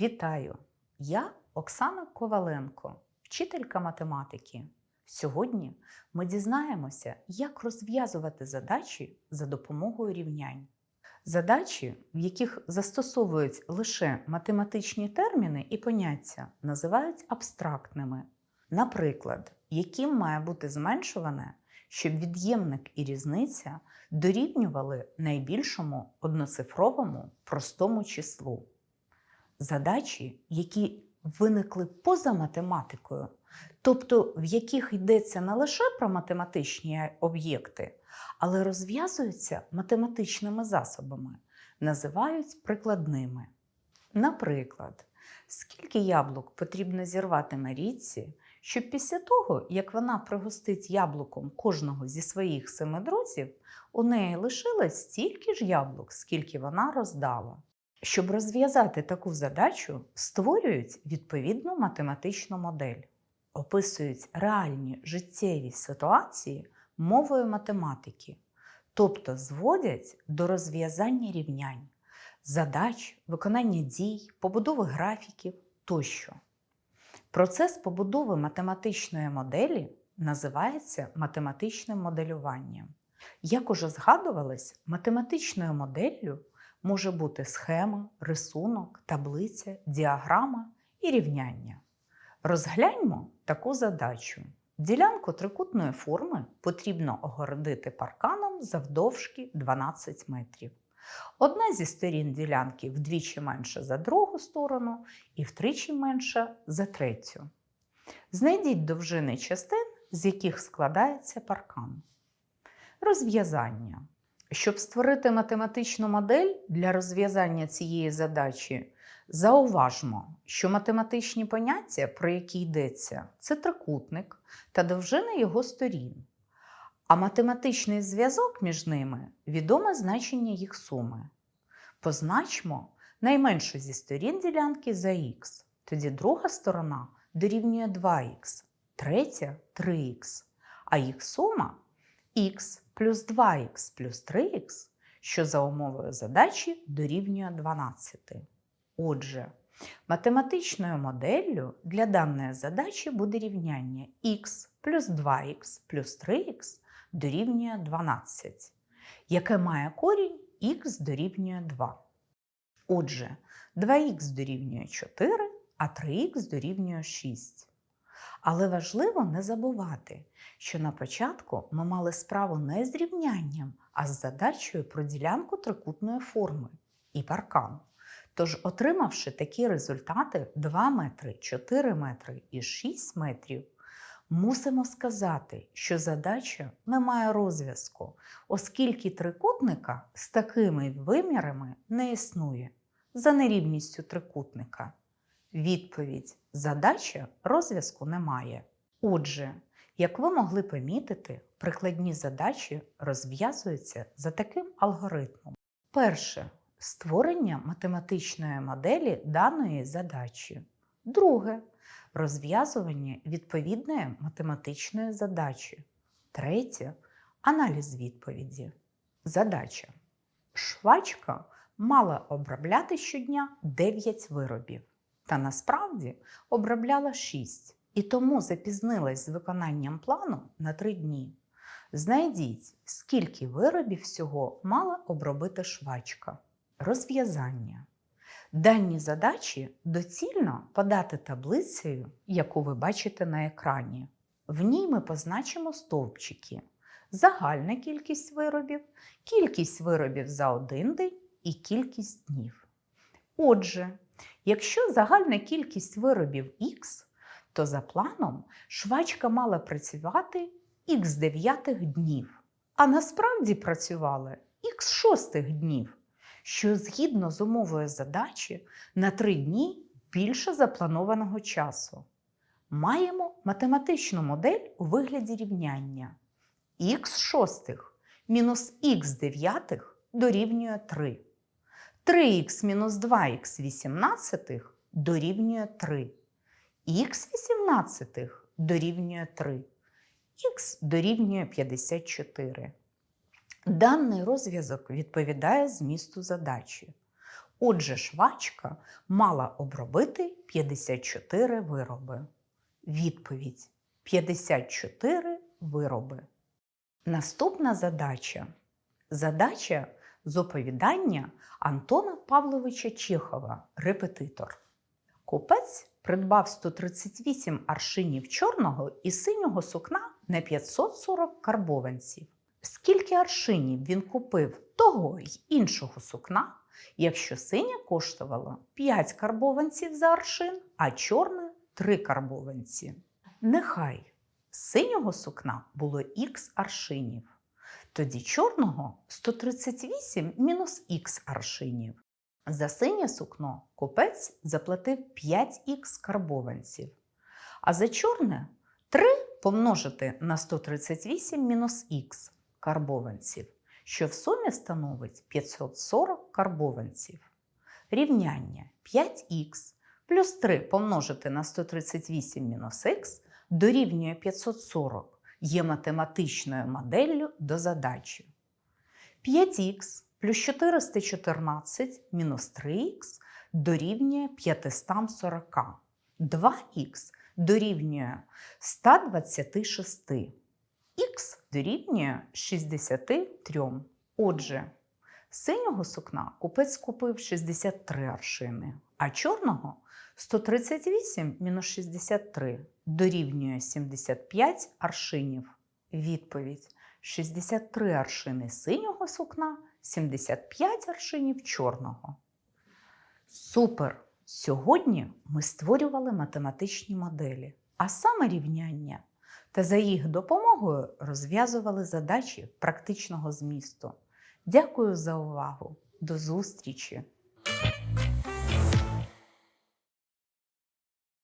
Вітаю! Я Оксана Коваленко, вчителька математики. Сьогодні ми дізнаємося, як розв'язувати задачі за допомогою рівнянь. Задачі, в яких застосовують лише математичні терміни і поняття, називають абстрактними. Наприклад, яким має бути зменшуване, щоб від'ємник і різниця дорівнювали найбільшому одноцифровому простому числу. Задачі, які виникли поза математикою, тобто в яких йдеться не лише про математичні об'єкти, але розв'язуються математичними засобами, називають прикладними. Наприклад, скільки яблук потрібно зірвати на річці, щоб після того, як вона пригостить яблуком кожного зі своїх семи друзів, у неї лишилось стільки ж яблук, скільки вона роздала. Щоб розв'язати таку задачу, створюють відповідну математичну модель, описують реальні життєві ситуації мовою математики, тобто зводять до розв'язання рівнянь, задач, виконання дій, побудови графіків тощо. Процес побудови математичної моделі називається математичним моделюванням. Як уже згадувалось, математичною моделлю може бути схема, рисунок, таблиця, діаграма і рівняння. Розгляньмо таку задачу. Ділянку трикутної форми потрібно огородити парканом завдовжки 12 метрів. Одна зі сторін ділянки вдвічі менша за другу сторону і втричі менша за третю. Знайдіть довжини частин, з яких складається паркан. Розв'язання. Щоб створити математичну модель для розв'язання цієї задачі, зауважмо, що математичні поняття, про які йдеться, це трикутник та довжина його сторін. А математичний зв'язок між ними відоме значення їх суми. Позначмо найменшу зі сторін ділянки за х, тоді друга сторона дорівнює 2х, третя 3х, а їх сума х плюс 2х плюс 3х, що за умовою задачі дорівнює 12. Отже, математичною моделлю для даної задачі буде рівняння х плюс 2х плюс 3х дорівнює 12, яке має корінь х дорівнює 2. Отже, 2х дорівнює 4, а 3х дорівнює 6. Але важливо не забувати, що на початку ми мали справу не з рівнянням, а з задачею про ділянку трикутної форми і паркан. Тож, отримавши такі результати 2 метри, 4 метри і 6 метрів, мусимо сказати, що задача не має розв'язку, оскільки трикутника з такими вимірами не існує за нерівністю трикутника. Відповідь задача розв'язку немає. Отже, як ви могли помітити, прикладні задачі розв'язуються за таким алгоритмом. Перше створення математичної моделі даної задачі. Друге розв'язування відповідної математичної задачі. Третє аналіз відповіді. Задача. Швачка мала обробляти щодня 9 виробів, та насправді обробляла 6 і тому запізнилась з виконанням плану на 3 дні. Знайдіть, скільки виробів всього мала обробити швачка. Розв'язання. Дані задачі доцільно подати таблицею, яку ви бачите на екрані. В ній ми позначимо стовпчики, загальна кількість виробів, кількість виробів за один день і кількість днів. Отже, якщо загальна кількість виробів х, то за планом швачка мала працювати х дев'ятих днів, а насправді працювала х шостих днів що згідно з умовою задачі на 3 дні більше запланованого часу. Маємо математичну модель у вигляді рівняння х шостих мінус х дев'ятих дорівнює 3. 3х мінус 2х вісімнадцятих дорівнює 3. х вісімнадцятих дорівнює 3. х дорівнює 54. Даний розв'язок відповідає змісту задачі. Отже, швачка мала обробити 54 вироби. Відповідь 54 вироби. Наступна задача. Задача з оповідання Антона Павловича Чехова, репетитор. Купець придбав 138 аршинів чорного і синього сукна на 540 карбованців. Скільки аршинів він купив того й іншого сукна, якщо синє коштувало 5 карбованців за аршин, а чорне 3 карбованці? Нехай синього сукна було х аршинів. Тоді чорного 138 мінус х аршинів. За синє сукно купець заплатив 5х карбованців, а за чорне 3 помножити на 138 мінус х карбованців, що в сумі становить 540 карбованців. Рівняння 5х плюс 3 помножити на 138 мінус х дорівнює 540 є математичною моделлю до задачі. 5х плюс 414 мінус 3х дорівнює 540. 2х дорівнює 126. Х дорівнює 63. Отже, синього сукна купець купив 63 аршини, а чорного 138 мінус 63 дорівнює 75 аршинів. Відповідь 63 аршини синього сукна, 75 аршинів чорного. Супер! Сьогодні ми створювали математичні моделі, а саме рівняння, та за їх допомогою розв'язували задачі практичного змісту. Дякую за увагу! До зустрічі!